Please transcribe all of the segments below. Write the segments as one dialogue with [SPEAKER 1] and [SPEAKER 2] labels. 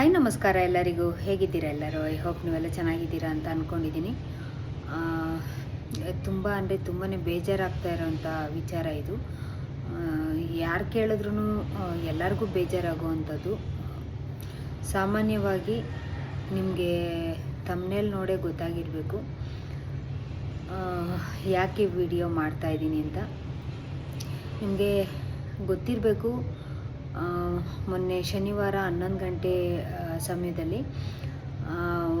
[SPEAKER 1] Hi ನಮಸ್ಕಾರ ಎಲ್ಲರಿಗೂ. ಹೇಗಿದ್ದೀರಾ ಎಲ್ಲರೂ? ಐ ಹೋಪ್ ನೀವೆಲ್ಲ ಚೆನ್ನಾಗಿದ್ದೀರಾ ಅಂತ ಅಂದ್ಕೊಂಡಿದ್ದೀನಿ ತುಂಬ ಅಂದರೆ ತುಂಬಾ ಬೇಜಾರಾಗ್ತಾ ಇರೋಂಥ ವಿಚಾರ ಇದು. ಯಾರು ಕೇಳಿದ್ರೂ ಎಲ್ಲರಿಗೂ ಬೇಜಾರಾಗುವಂಥದ್ದು. ಸಾಮಾನ್ಯವಾಗಿ ನಿಮಗೆ ತಮ್ಮನೇಲಿ ನೋಡೇ ಗೊತ್ತಾಗಿರಬೇಕು. ಯಾಕೆ ವಿಡಿಯೋ ಮಾಡ್ತಾಯಿದ್ದೀನಿ ಅಂತ. ನಿಮಗೆ ಗೊತ್ತಿರಬೇಕು ಮೊನ್ನೆ ಶನಿವಾರ ಹನ್ನೊಂದು ಗಂಟೆ ಸಮಯದಲ್ಲಿ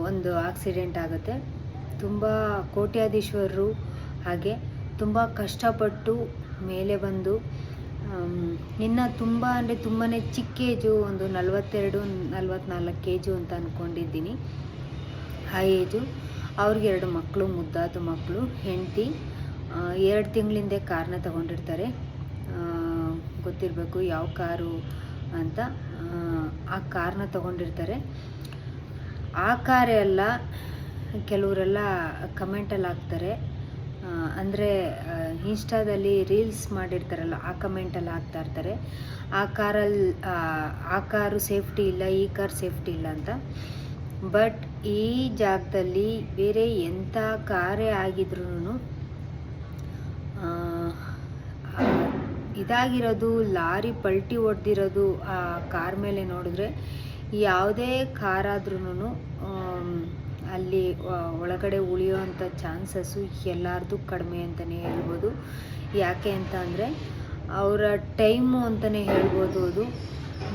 [SPEAKER 1] ಒಂದು ಆಕ್ಸಿಡೆಂಟ್ ಆಗುತ್ತೆ. ತುಂಬ ಕೋಟ್ಯಾಧೀಶ್ವರರು ಹಾಗೆ ತುಂಬ ಕಷ್ಟಪಟ್ಟು ಮೇಲೆ ಬಂದು ನಿನ್ನ ತುಂಬ ಅಂದರೆ ತುಂಬಾ ಚಿಕ್ಕ ಏಜು ಒಂದು ನಲವತ್ತೆರಡು, ನಲವತ್ನಾಲ್ಕು ಏಜು ಅಂತ ಅಂದ್ಕೊಂಡಿದ್ದೀನಿ ಆ ಏಜು ಅವ್ರಿಗೆ ಎರಡು ಮಕ್ಕಳು ಮುದ್ದಾದ ಮಕ್ಕಳು, ಹೆಂಡತಿ ಎರಡು ತಿಂಗಳಿಂದೆ ಕಾರನ್ನ ತಗೊಂಡಿರ್ತಾರೆ. ಗೊತ್ತಿರಬೇಕು ಯಾವ ಕಾರು ಅಂತ ಆ, ಕಾರನ್ನ ಕಾರ್ನ ತಗೊಂಡಿರ್ತಾರೆ. ಆ ಕಾರೇ ಅಲ್ಲ ಕೆಲವರೆಲ್ಲ ಕಮೆಂಟಲ್ಲಿ ಹಾಕ್ತಾರೆ. ಅಂದರೆ ಇನ್ಸ್ಟಾದಲ್ಲಿ ರೀಲ್ಸ್ ಮಾಡಿರ್ತಾರಲ್ಲ ಆ ಕಮೆಂಟಲ್ಲಿ ಹಾಕ್ತಾ ಇರ್ತಾರೆ. ಆ ಕಾರಲ್ಲಿ ಆ ಕಾರು ಸೇಫ್ಟಿ ಇಲ್ಲ ಈ ಕಾರ್ ಸೇಫ್ಟಿ ಇಲ್ಲ ಅಂತ. ಬಟ್ ಈ ಜಾಗದಲ್ಲಿ ಬೇರೆ ಎಂಥ ಕಾರೇ ಆಗಿದ್ರೂ ಇದಾಗಿರೋದು, ಲಾರಿ ಪಲ್ಟಿ ಹೊಡೆದಿರೋದು ಆ ಕಾರ್ ಮೇಲೆ ನೋಡಿದ್ರೆ ಯಾವುದೇ ಕಾರಾದ್ರೂ ಅಲ್ಲಿ ಒಳಗಡೆ ಉಳಿಯೋವಂಥ ಚಾನ್ಸಸ್ಸು ಎಲ್ಲಾರ್ದು ಕಡಿಮೆ ಅಂತಲೇ ಹೇಳ್ಬೋದು. ಯಾಕೆ ಅಂತ ಅಂದರೆ, ಅವರ ಟೈಮು ಅಂತಲೇ ಹೇಳ್ಬೋದು ಅದು.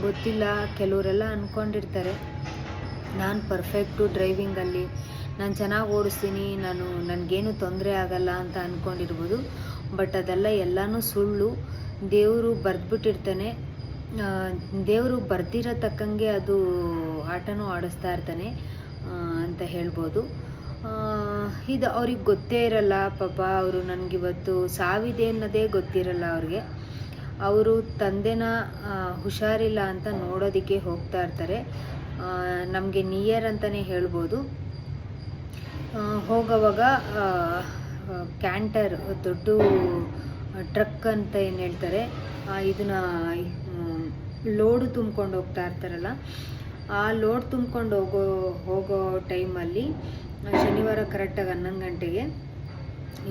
[SPEAKER 1] ಗೊತ್ತಿಲ್ಲ, ಕೆಲವರೆಲ್ಲ ಅಂದ್ಕೊಂಡಿರ್ತಾರೆ ನಾನು ಪರ್ಫೆಕ್ಟು ಡ್ರೈವಿಂಗಲ್ಲಿ, ನಾನು ಚೆನ್ನಾಗಿ ಓಡಿಸ್ತೀನಿ, ನಾನು ನನಗೇನು ತೊಂದರೆ ಆಗಲ್ಲ ಅಂತ ಅಂದ್ಕೊಂಡಿರ್ಬೋದು ಬಟ್ ಅದೆಲ್ಲ ಎಲ್ಲನೂ ಸುಳ್ಳು. ದೇವರು ಬರೆದ್ಬಿಟ್ಟಿರ್ತಾನೆ. ದೇವರು ಬರ್ದಿರೋ ತಕ್ಕಂಗೆ ಅದು ಆಟನೂ ಆಡಿಸ್ತಾ ಇರ್ತಾನೆ ಅಂತ ಹೇಳ್ಬೋದು. ಇದು ಅವ್ರಿಗೆ ಗೊತ್ತೇ ಇರಲ್ಲ, ಪಾಪ ಅವರು ನನಗಿವತ್ತು ಸಾವಿದೆ ಅನ್ನೋದೇ ಗೊತ್ತಿರಲ್ಲ ಅವ್ರಿಗೆ. ಅವರು ತಂದೆನ ಹುಷಾರಿಲ್ಲ ಅಂತ ನೋಡೋದಕ್ಕೆ ಹೋಗ್ತಾ ಇರ್ತಾರೆ. ನಮಗೆ ನಿಯರ್ ಅಂತಲೇ ಹೇಳ್ಬೋದು. ಹೋಗೋವಾಗ ಕ್ಯಾಂಟರ್, ದೊಡ್ಡ ಟ್ರಕ್ ಅಂತ ಏನು ಹೇಳ್ತಾರೆ ಇದನ್ನು ಲೋಡು ತುಂಬ್ಕೊಂಡು ಹೋಗ್ತಾ ಇರ್ತಾರಲ್ಲ, ಆ ಲೋಡ್ ತುಂಬ್ಕೊಂಡು ಹೋಗೋ ಹೋಗೋ ಟೈಮಲ್ಲಿ ಶನಿವಾರ ಕರೆಕ್ಟಾಗಿ ಹನ್ನೊಂದು ಗಂಟೆಗೆ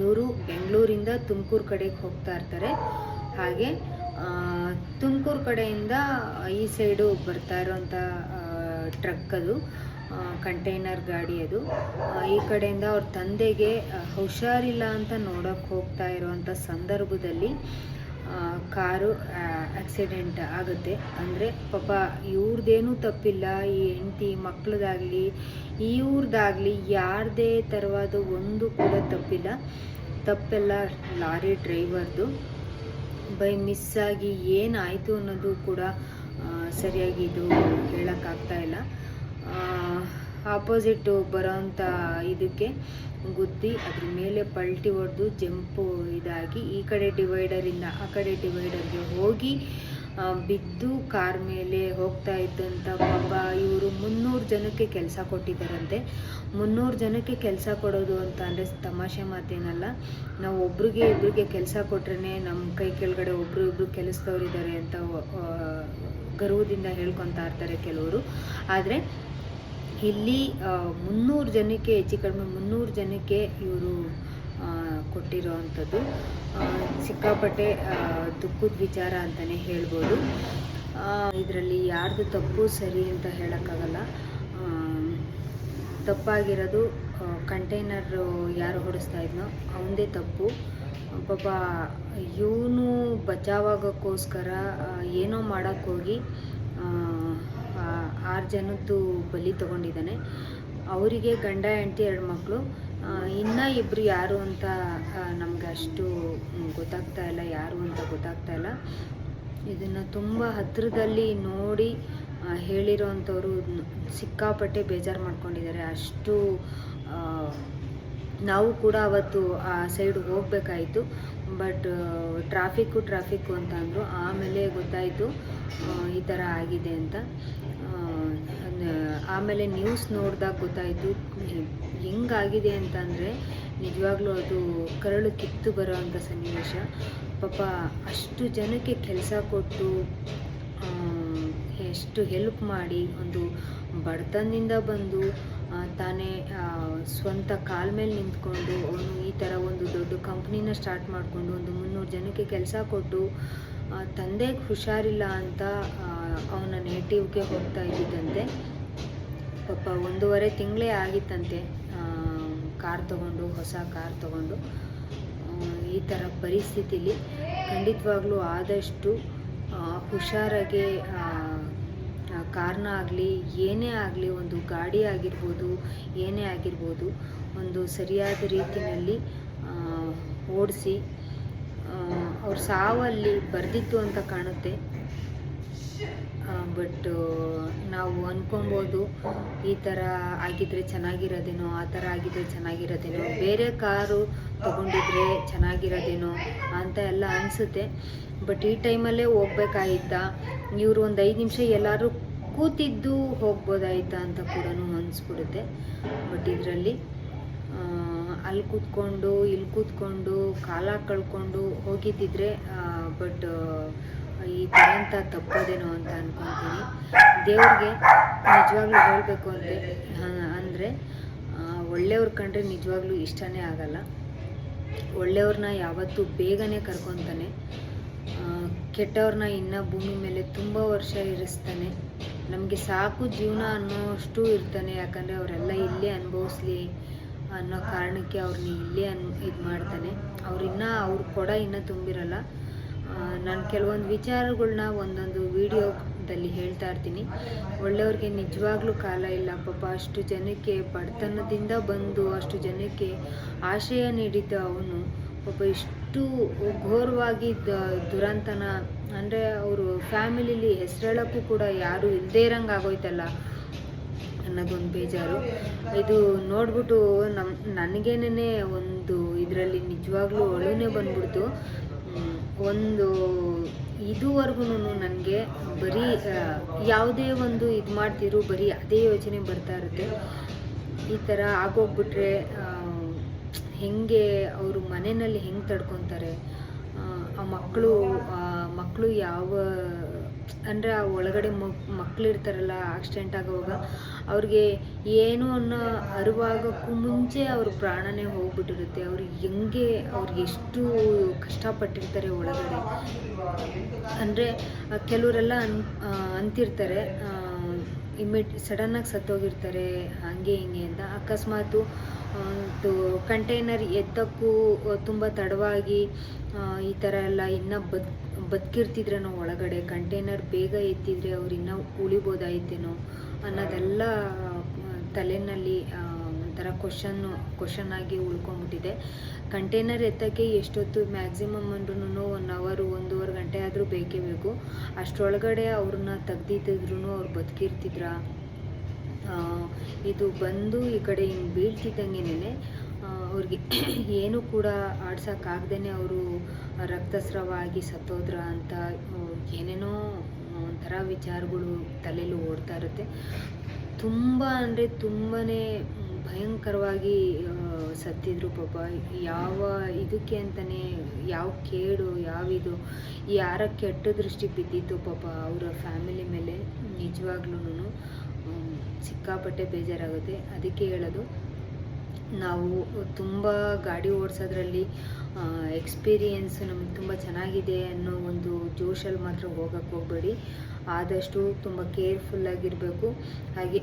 [SPEAKER 1] ಇವರು ಬೆಂಗಳೂರಿಂದ ತುಮಕೂರು ಕಡೆಗೆ ಹೋಗ್ತಾ ಇರ್ತಾರೆ. ಹಾಗೆ ತುಮಕೂರು ಕಡೆಯಿಂದ ಈ ಸೈಡು ಬರ್ತಾ ಇರೋಂಥ ಟ್ರಕ್ ಅದು. ಕಂಟೈನರ್ ಗಾಡಿ ಅದು. ಈ ಕಡೆಯಿಂದ ಅವ್ರ ತಂದೆಗೆ ಹುಷಾರಿಲ್ಲ ಅಂತ ನೋಡೋಕ್ಕೆ ಹೋಗ್ತಾ ಇರುವಂಥ ಸಂದರ್ಭದಲ್ಲಿ ಕಾರು ಆಕ್ಸಿಡೆಂಟ್ ಆಗುತ್ತೆ. ಅಂದರೆ ಪಾಪ ಇವ್ರದ್ದೇನೂ ತಪ್ಪಿಲ್ಲ, ಈ ಹೆಂಡತಿ ಮಕ್ಕಳದಾಗಲಿ ಇವ್ರದ್ದಾಗಲಿ ಯಾರದೇ ಥರವಾದ ಒಂದು ಕೂಡ ತಪ್ಪಿಲ್ಲ. ತಪ್ಪೆಲ್ಲ ಲಾರಿ ಡ್ರೈವರ್ದು. ಬೈ ಮಿಸ್ ಆಗಿ ಏನಾಯಿತು ಅನ್ನೋದು ಕೂಡ ಸರಿಯಾಗಿ ಇದು ಹೇಳೋಕ್ಕಾಗ್ತಾ ಇಲ್ಲ. ಆಪೋಸಿಟ್ಟು ಬರೋಂಥ ಇದಕ್ಕೆ ಗುದ್ದಿ ಅದ್ರ ಮೇಲೆ ಪಲ್ಟಿ ಹೊಡೆದು ಜಂಪು ಇದಾಗಿ ಈ ಕಡೆ ಡಿವೈಡರಿಂದ ಆ ಕಡೆ ಡಿವೈಡರ್ಗೆ ಹೋಗಿ ಬಿದ್ದು ಕಾರ್ ಮೇಲೆ ಹೋಗ್ತಾ ಇದ್ದಂಥ ಪಾಪ ಇವರು ಮುನ್ನೂರು ಜನಕ್ಕೆ ಕೆಲಸ ಕೊಟ್ಟಿದ್ದಾರಂತೆ. ಮುನ್ನೂರು ಜನಕ್ಕೆ ಕೆಲಸ ಕೊಡೋದು ಅಂತ ಅಂದರೆ ತಮಾಷೆ ಮಾತೇನಲ್ಲ. ನಾವು ಒಬ್ರಿಗೆ ಇಬ್ಬರಿಗೆ ಕೆಲಸ ಕೊಟ್ರೇ ನಮ್ಮ ಕೈ ಕೆಳಗಡೆ ಒಬ್ರು ಇಬ್ರು ಕೆಲಸದವ್ರಿದ್ದಾರೆ ಅಂತ ಗರ್ವದಿಂದ ಹೇಳ್ಕೊತಾ ಇರ್ತಾರೆ ಕೆಲವರು. ಆದರೆ ಇಲ್ಲಿ ಮುನ್ನೂರು ಜನಕ್ಕೆ, ಹೆಚ್ಚು ಕಡಿಮೆ ಮುನ್ನೂರು ಜನಕ್ಕೆ ಇವರು ಕೊಟ್ಟಿರೋ ಅಂಥದ್ದು ಸಿಕ್ಕಾಪಟ್ಟೆ ದುಃಖದ ವಿಚಾರ ಅಂತಲೇ ಹೇಳ್ಬೋದು. ಇದರಲ್ಲಿ ಯಾರ್ದು ತಪ್ಪು, ಸರಿ ಅಂತ ಹೇಳೋಕ್ಕಾಗಲ್ಲ. ತಪ್ಪಾಗಿರೋದು ಕಂಟೈನರ್ ಯಾರು ಹೊಡಿಸ್ತಾ ಇದ್ನೋ ಅವನದೇ ತಪ್ಪು. ಪಾಪ, ಇವನು ಬಚಾವಾಗೋಕ್ಕೋಸ್ಕರ ಏನೋ ಮಾಡೋಕ್ಕೋಗಿ ಆರು ಜನದ್ದು ಬಲಿ ತಗೊಂಡಿದ್ದಾನೆ. ಅವರಿಗೆ ಗಂಡ, ಹೆಂಡತಿ ಎರಡು ಮಕ್ಕಳು ಇನ್ನೂ ಇಬ್ಬರು ಯಾರು ಅಂತ ನಮಗೆ ಅಷ್ಟು ಗೊತ್ತಾಗ್ತಾ ಇಲ್ಲ, ಯಾರು ಅಂತ ಗೊತ್ತಾಗ್ತಾ ಇಲ್ಲ. ಇದನ್ನು ತುಂಬ ಹತ್ತಿರದಲ್ಲಿ ನೋಡಿ ಹೇಳಿರೋ ನ್- ಸಿಕ್ಕಾಪಟ್ಟೆ ಬೇಜಾರು ಮಾಡ್ಕೊಂಡಿದ್ದಾರೆ. ಅಷ್ಟು ನಾವು ಕೂಡ ಅವತ್ತು ಆ ಸೈಡ್ ಹೋಗಬೇಕಾಯಿತು. ಬಟ್, ಟ್ರಾಫಿಕ್ಕು ಟ್ರಾಫಿಕ್ಕು ಅಂತ ಅಂದರು. ಆಮೇಲೆ ಗೊತ್ತಾಯಿತು ಈ ಥರ ಆಗಿದೆ ಅಂತ. ಆಮೇಲೆ ನ್ಯೂಸ್ ನೋಡಿದಾಗ ಗೊತ್ತಾಯಿತು ಹೆಂಗಾಗಿದೆ ಅಂತಂದರೆ ನಿಜವಾಗ್ಲೂ ಅದು ಕರಳು ಕಿತ್ತು ಬರೋವಂಥ ಸನ್ನಿವೇಶ. ಪಾಪ ಅಷ್ಟು ಜನಕ್ಕೆ ಕೆಲಸ ಕೊಟ್ಟು ಎಷ್ಟು ಹೆಲ್ಪ್ ಮಾಡಿ ಒಂದು ಬಡತನದಿಂದ ಬಂದು ತಾನೇ ಸ್ವಂತ ಕಾಲ ಮೇಲೆ ನಿಂತ್ಕೊಂಡು ಅವನು ಈ ಥರ ಒಂದು ದೊಡ್ಡ ಕಂಪ್ನಿನ ಸ್ಟಾರ್ಟ್ ಮಾಡಿಕೊಂಡು ಒಂದು ಮುನ್ನೂರು ಜನಕ್ಕೆ ಕೆಲಸ ಕೊಟ್ಟು ತಂದೆಗೆ ಹುಷಾರಿಲ್ಲ ಅಂತ ಅವನ ನೇಟಿವ್ಗೆ ಹೋಗ್ತಾ ಇದ್ದಿದ್ದಂತೆ. ಪಾಪ ಒಂದೂವರೆ ತಿಂಗಳೇ ಆಗಿತ್ತಂತೆ. ಕಾರ್ ತಗೊಂಡು, ಹೊಸ ಕಾರ್ ತಗೊಂಡು. ಈ ಥರ ಪರಿಸ್ಥಿತಿಲಿ ಖಂಡಿತವಾಗ್ಲೂ ಆದಷ್ಟು ಹುಷಾರಾಗಿ ಕಾರ್ನ ಆಗಲಿ, ಏನೇ ಆಗಲಿ, ಒಂದು ಗಾಡಿ ಆಗಿರ್ಬೋದು, ಏನೇ ಆಗಿರ್ಬೋದು, ಒಂದು ಸರಿಯಾದ ರೀತಿಯಲ್ಲಿ ಓಡಿಸಿ ಅವ್ರ ಸಾವಲ್ಲಿ ಬರೆದಿತ್ತು ಅಂತ ಕಾಣುತ್ತೆ. ಬಟ್ ನಾವು ಅಂದ್ಕೊಬೋದು ಈ ಥರ ಆಗಿದ್ರೆ ಚೆನ್ನಾಗಿರೋದೇನೋ, ಆ ಥರ ಆಗಿದ್ರೆ ಚೆನ್ನಾಗಿರೋದೇನೋ, ಬೇರೆ ಕಾರು ತಗೊಂಡಿದ್ರೆ ಚೆನ್ನಾಗಿರೋದೇನೋ ಅಂತ ಎಲ್ಲ ಅನಿಸುತ್ತೆ. ಬಟ್ ಈ ಟೈಮಲ್ಲೇ ಹೋಗ್ಬೇಕಾಗಿತ್ತಾ ಇವರು ಒಂದು ಐದು ನಿಮಿಷ ಎಲ್ಲರೂ ಕೂತಿದ್ದು ಹೋಗ್ಬೋದಾಯ್ತಾ ಅಂತ ಕೂಡ ಅನಿಸ್ಬಿಡುತ್ತೆ. ಬಟ್ ಇದರಲ್ಲಿ ಅಲ್ಲಿ ಕೂತ್ಕೊಂಡು, ಇಲ್ಲಿ ಕೂತ್ಕೊಂಡು, ಕಾಲ ಕಳ್ಕೊಂಡು ಹೋಗಿದ್ದಿದ್ರೆ ಬಟ್ ಈ ಥರ ಅಂತ ತಪ್ಪೋದೇನೋ ಅಂತ ಅನ್ಕೊತೀನಿ. ದೇವ್ರಿಗೆ ನಿಜವಾಗ್ಲೂ ಹೇಳಬೇಕು ಅಂತ ಅಂದರೆ ಒಳ್ಳೆಯವ್ರ ಕಂಡ್ರೆ ನಿಜವಾಗ್ಲೂ ಇಷ್ಟನೇ ಆಗಲ್ಲ. ಒಳ್ಳೆಯವ್ರನ್ನ ಯಾವತ್ತೂ ಬೇಗನೆ ಕರ್ಕೊತಾನೆ. ಕೆಟ್ಟವ್ರನ್ನ ಇನ್ನ ಭೂಮಿ ಮೇಲೆ ತುಂಬ ವರ್ಷ ಇರಿಸ್ತಾನೆ. ನಮಗೆ ಸಾಕು ಜೀವನ ಅನ್ನೋಷ್ಟು ಇರ್ತಾನೆ, ಯಾಕಂದರೆ ಅವರೆಲ್ಲ ಇಲ್ಲೇ ಅನುಭವಿಸ್ಲಿ ಅನ್ನೋ ಕಾರಣಕ್ಕೆ ಅವ್ರನ್ನ ಇಲ್ಲೇ ಅನ್ ಇದು ಮಾಡ್ತಾನೆ ಅವ್ರು ಇನ್ನೂ ಅವ್ರ ಕೊಡ ಇನ್ನೂ ತುಂಬಿರಲ್ಲ. ನಾನು ಕೆಲವೊಂದು ವಿಚಾರಗಳನ್ನ ಒಂದೊಂದು ವಿಡಿಯೋದಲ್ಲಿ ಹೇಳ್ತಾ ಇರ್ತೀನಿ. ಒಳ್ಳೆಯವ್ರಿಗೆ ನಿಜವಾಗ್ಲೂ ಕಾಲ ಇಲ್ಲ. ಪಾಪ ಅಷ್ಟು ಜನಕ್ಕೆ ಬಡತನದಿಂದ ಬಂದು ಅಷ್ಟು ಜನಕ್ಕೆ ಆಶ್ರಯ ನೀಡಿದ್ದ ಅವನು ಪಾಪ ಇಷ್ಟು ಘೋರವಾಗಿ ದುರಂತನ, ಅಂದರೆ ಅವರು ಫ್ಯಾಮಿಲಿಲಿ ಹೆಸರೇಳಕ್ಕೂ ಕೂಡ ಯಾರೂ ಇಲ್ಲದೇ ಇರಂಗೆ ಆಗೋಯ್ತಲ್ಲ ಅನ್ನೋದೊಂದು ಬೇಜಾರು. ಇದು ನೋಡ್ಬಿಟ್ಟು ನಮ್ಮ ನನಗೇನೇ ಒಂದು ಇದರಲ್ಲಿ ನಿಜವಾಗ್ಲೂ ಅಳುನೇ ಬಂದ್ಬಿಡ್ತು. ಒಂದು ಇದುವರೆಗೂ ನನಗೆ ಬರೀ ಯಾವುದೇ ಒಂದು ಇದು ಮಾಡ್ತಿದ್ರು, ಬರೀ ಅದೇ ಯೋಚನೆ ಬರ್ತಾ ಇರುತ್ತೆ. ಈ ಥರ ಆಗೋಗ್ಬಿಟ್ರೆ ಹೆಂಗೆ ಅವರು ಮನೆಯಲ್ಲಿ ಹೆಂಗೆ ತಡ್ಕೊತಾರೆ? ಆ ಮಕ್ಕಳು ಮಕ್ಕಳು ಯಾವ ಅಂದರೆ ಆ ಒಳಗಡೆ ಮಕ್ಕಳು ಇರ್ತಾರಲ್ಲ ಆಕ್ಸಿಡೆಂಟ್ ಆಗುವಾಗ, ಅವ್ರಿಗೆ ಏನು ಅನ್ನೋ ಅರಿವಾಗೋಕ್ಕೂ ಮುಂಚೆ ಅವ್ರ ಪ್ರಾಣನೇ ಹೋಗ್ಬಿಟ್ಟಿರುತ್ತೆ. ಅವ್ರು ಹೆಂಗೆ ಅವ್ರಿಗೆ ಎಷ್ಟು ಕಷ್ಟಪಟ್ಟಿರ್ತಾರೆ ಒಳಗಡೆ. ಅಂದರೆ ಕೆಲವರೆಲ್ಲ ಅನ್ ಅಂತಿರ್ತಾರೆ ಇಮಿಡ್ ಸಡನ್ನಾಗಿ ಸತ್ತೋಗಿರ್ತಾರೆ, ಹಂಗೆ ಹಿಂಗೆ ಅಂತ. ಅಕಸ್ಮಾತು ಒಂದು ಕಂಟೈನರ್ ಎತ್ತಕ್ಕೂ ತುಂಬ ತಡವಾಗಿ ಈ ಥರ ಎಲ್ಲ ಇನ್ನೂ ಬದ್ ಬದುಕಿರ್ತಿದ್ರೇನೋ ಒಳಗಡೆ ಕಂಟೈನರ್ ಬೇಗ ಎತ್ತಿದ್ರೆ ಅವ್ರು ಇನ್ನೂ ಉಳಿಬೋದಾಯ್ತೇನೋ ಅನ್ನೋದೆಲ್ಲ ತಲೆಯಲ್ಲಿ ಒಂಥರ ಕ್ವಶನ್ನು ಕ್ವಶನ್ ಆಗಿ ಉಳ್ಕೊಂಬಿಟ್ಟಿದೆ. ಕಂಟೈನರ್ ಎತ್ತಕ್ಕೆ ಎಷ್ಟೊತ್ತು ಮ್ಯಾಕ್ಸಿಮಮ್ ಅಂದ್ರೂ ಒನ್ ಅವರು ಒಂದೂವರೆ ಗಂಟೆ ಆದರೂ ಬೇಕೇ ಬೇಕು. ಅಷ್ಟರೊಳಗಡೆ ಅವ್ರನ್ನ ತೆಗ್ದಿದ್ದಿದ್ರು ಅವ್ರು ಬದುಕಿರ್ತಿದ್ರ? ಇದು ಬಂದು ಈ ಕಡೆ ಹಿಂಗೆ ಬೀಳ್ತಿದ್ದಂಗೆನೇ ಅವ್ರಿಗೆ ಏನೂ ಕೂಡ ಆಡ್ಸೋಕ್ಕಾಗ್ದೇ ಅವರು ರಕ್ತಸ್ರಾವ ಆಗಿ ಸತ್ತೋದ್ರ ಅಂತ ಏನೇನೋ ಒಂಥರ ವಿಚಾರಗಳು ತಲೆಯಲ್ಲಿ ಓಡ್ತಾ ಇರುತ್ತೆ. ತುಂಬ ಅಂದರೆ ತುಂಬಾ ಭಯಂಕರವಾಗಿ ಸತ್ತಿದ್ರು ಪಾಪ. ಯಾವ ಇದಕ್ಕೆ ಅಂತಲೇ ಯಾವ ಕೇಡು, ಯಾವ ಇದು, ಯಾರ ಕೆಟ್ಟ ದೃಷ್ಟಿ ಬಿದ್ದಿತ್ತು ಪಾಪ ಅವರ ಫ್ಯಾಮಿಲಿ ಮೇಲೆ. ನಿಜವಾಗ್ಲೂ ಸಿಕ್ಕಾಪಟ್ಟೆ ಬೇಜಾರಾಗುತ್ತೆ. ಅದಕ್ಕೆ ಹೇಳೋದು, ನಾವು ತುಂಬ ಗಾಡಿ ಓಡಿಸೋದ್ರಲ್ಲಿ ಎಕ್ಸ್ಪೀರಿಯೆನ್ಸ್ ನಮಗೆ ತುಂಬ ಚೆನ್ನಾಗಿದೆ ಅನ್ನೋ ಒಂದು ಜೋಶಲ್ಲಿ ಮಾತ್ರ ಹೋಗಕ್ಕೆ ಹೋಗಬೇಡಿ. ಆದಷ್ಟು ತುಂಬ ಕೇರ್ಫುಲ್ಲಾಗಿರಬೇಕು ಹಾಗೆ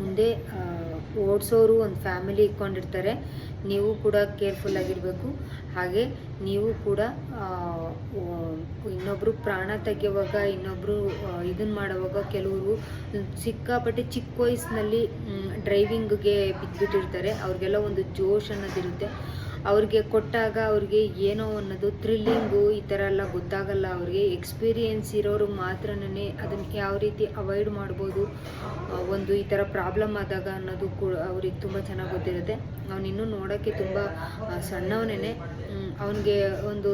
[SPEAKER 1] ಮುಂದೆ ಓಡಿಸೋರು ಒಂದು ಫ್ಯಾಮಿಲಿ ಇಟ್ಕೊಂಡಿರ್ತಾರೆ. ನೀವು ಕೂಡ ಕೇರ್ಫುಲ್ ಆಗಿರಬೇಕು. ಹಾಗೆ ನೀವು ಕೂಡ ಇನ್ನೊಬ್ಬರು ಪ್ರಾಣ ತೆಗೆಯುವಾಗ ಇನ್ನೊಬ್ಬರು ಇದನ್ನು ಮಾಡುವಾಗ ಕೆಲವರು ಸಿಕ್ಕಾಪಟ್ಟೆ ಚಿಕ್ಕ ವಯಸ್ಸಿನಲ್ಲಿ ಡ್ರೈವಿಂಗ್ಗೆ ಬಿದ್ದುಬಿಟ್ಟಿರ್ತಾರೆ ಅವ್ರಿಗೆಲ್ಲ ಒಂದು ಜೋಶ್ ಅನ್ನೋದಿರುತ್ತೆ. ಅವ್ರಿಗೆ ಕೊಟ್ಟಾಗ ಅವ್ರಿಗೆ ಏನೋ ಅನ್ನೋದು ಥ್ರಿಲ್ಲಿಂಗು ಈ ಥರ ಎಲ್ಲ ಗೊತ್ತಾಗಲ್ಲ. ಅವ್ರಿಗೆ ಎಕ್ಸ್ಪೀರಿಯೆನ್ಸ್ ಇರೋರು ಮಾತ್ರನೇ ಅದನ್ನು ಯಾವ ರೀತಿ ಅವಾಯ್ಡ್ ಮಾಡ್ಬೋದು ಒಂದು ಈ ಥರ ಪ್ರಾಬ್ಲಮ್ ಆದಾಗ ಅನ್ನೋದು ಕೂಡ ಅವ್ರಿಗೆ ತುಂಬ ಚೆನ್ನಾಗಿ ಗೊತ್ತಿರುತ್ತೆ. ಅವನಿನ್ನೂ ನೋಡೋಕ್ಕೆ ತುಂಬ ಸಣ್ಣವನೇ ಅವನಿಗೆ ಒಂದು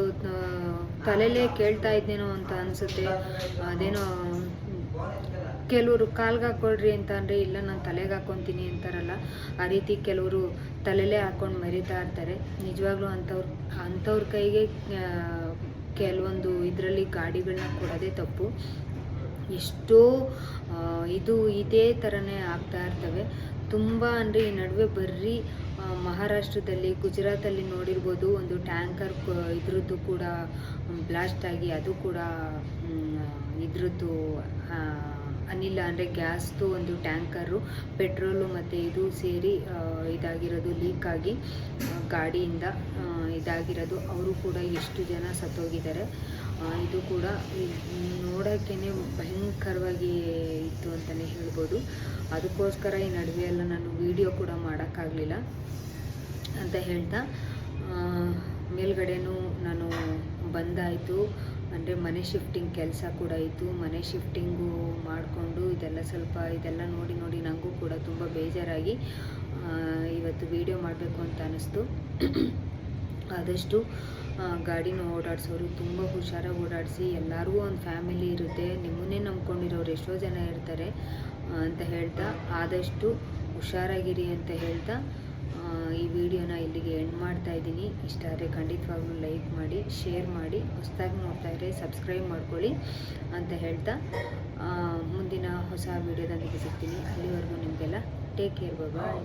[SPEAKER 1] ತಲೆಯಲ್ಲೇ ಕೇಳ್ತಾ ಇದ್ದೇನೋ ಅಂತ ಅನಿಸುತ್ತೆ. ಅದೇನೋ ಕೆಲವರು ಕಾಲ್ಗೆ ಹಾಕೊಳ್ರಿ ಅಂತ ಅಂದರೆ ಇಲ್ಲ, ನಾನು ತಲೆಗೆ ಹಾಕೊತೀನಿ ಅಂತಾರಲ್ಲ, ಆ ರೀತಿ ಕೆಲವರು ತಲೆಲೇ ಹಾಕೊಂಡು ಮರಿತಾ ಇರ್ತಾರೆ. ನಿಜವಾಗ್ಲೂ ಅಂಥವ್ರು ಅಂಥವ್ರ ಕೈಗೆ ಕೆಲವೊಂದು ಇದರಲ್ಲಿ ಗಾಡಿಗಳನ್ನ ಕೊಡೋದೇ ತಪ್ಪು. ಎಷ್ಟೋ ಇದು ಇದೇ ಥರನೇ ಆಗ್ತಾ ಇರ್ತವೆ. ತುಂಬ ಅಂದರೆ ಈ ನಡುವೆ ಬರ್ರಿ ಮಹಾರಾಷ್ಟ್ರದಲ್ಲಿ, ಗುಜರಾತಲ್ಲಿ ನೋಡಿರ್ಬೋದು, ಒಂದು ಟ್ಯಾಂಕರ್ ಇದ್ರದ್ದು ಕೂಡ, ಬ್ಲಾಸ್ಟ್ ಆಗಿ ಅದು ಕೂಡ ಇದ್ರದ್ದು ಅನಿಲ ಅಂದರೆ ಗ್ಯಾಸ್ದು ಒಂದು ಟ್ಯಾಂಕರು, ಪೆಟ್ರೋಲು ಮತ್ತು ಇದು ಸೇರಿ ಇದಾಗಿರೋದು ಲೀಕ್ ಆಗಿ ಗಾಡಿಯಿಂದ ಇದಾಗಿರೋದು. ಅವರು ಕೂಡ ಎಷ್ಟು ಜನ ಸತ್ತೋಗಿದ್ದಾರೆ. ಇದು ಕೂಡ ನೋಡೋಕ್ಕೇ ಭಯಂಕರವಾಗಿ ಇತ್ತು ಅಂತಲೇ ಹೇಳ್ಬೋದು. ಅದಕ್ಕೋಸ್ಕರ ಈ ನಡುವೆ ಎಲ್ಲ ನಾನು ವಿಡಿಯೋ ಕೂಡ ಮಾಡೋಕ್ಕಾಗಲಿಲ್ಲ ಅಂತ ಹೇಳ್ತಾ ಮೇಲ್ಗಡೆನೂ ನಾನು ಬಂದಾಯಿತು. ಅಂದರೆ ಮನೆ ಶಿಫ್ಟಿಂಗ್ ಕೆಲಸ ಕೂಡ ಇತ್ತು. ಮನೆ ಶಿಫ್ಟಿಂಗು ಮಾಡಿಕೊಂಡು ಇದೆಲ್ಲ ಸ್ವಲ್ಪ ಇದೆಲ್ಲ ನೋಡಿ ನೋಡಿ ನನಗೂ ಕೂಡ ತುಂಬ ಬೇಜಾರಾಗಿ ಇವತ್ತು ವಿಡಿಯೋ ಮಾಡಬೇಕು ಅಂತ ಅನ್ನಿಸ್ತು ಆದಷ್ಟು ಗಾಡಿನ ಓಡಾಡಿಸೋರು ತುಂಬ ಹುಷಾರಾಗಿ ಓಡಾಡಿಸಿ, ಎಲ್ಲರಿಗೂ ಒಂದು ಫ್ಯಾಮಿಲಿ ಇರುತ್ತೆ. ನಿಮ್ಮನ್ನೇ ನಂಬ್ಕೊಂಡಿರೋರು ಎಷ್ಟೋ ಜನ ಇರ್ತಾರೆ ಅಂತ ಹೇಳ್ತಾ, ಆದಷ್ಟು ಹುಷಾರಾಗಿರಿ ಅಂತ ಹೇಳ್ತಾ ಈ ವಿಡಿಯೋನ ಇಲ್ಲಿಗೆ ಎಂಡ್ ಮಾಡ್ತಾ ಇದ್ದೀನಿ. ಇಷ್ಟ ಆದರೆ ಖಂಡಿತವಾಗ್ಲೂ ಲೈಕ್ ಮಾಡಿ ಶೇರ್ ಮಾಡಿ, ಹೊಸದಾಗಿ ನೋಡ್ತಾ ಇದ್ರೆ ಸಬ್ಸ್ಕ್ರೈಬ್ ಮಾಡ್ಕೊಳ್ಳಿ ಅಂತ ಹೇಳ್ತಾ ಮುಂದಿನ ಹೊಸ ವಿಡಿಯೋದಲ್ಲಿ ಸಿಗ್ತೀನಿ. ಅಲ್ಲಿವರೆಗೂ ನಿಮಗೆಲ್ಲ ಟೇಕ್ ಕೇರ್ ಬಾಯ್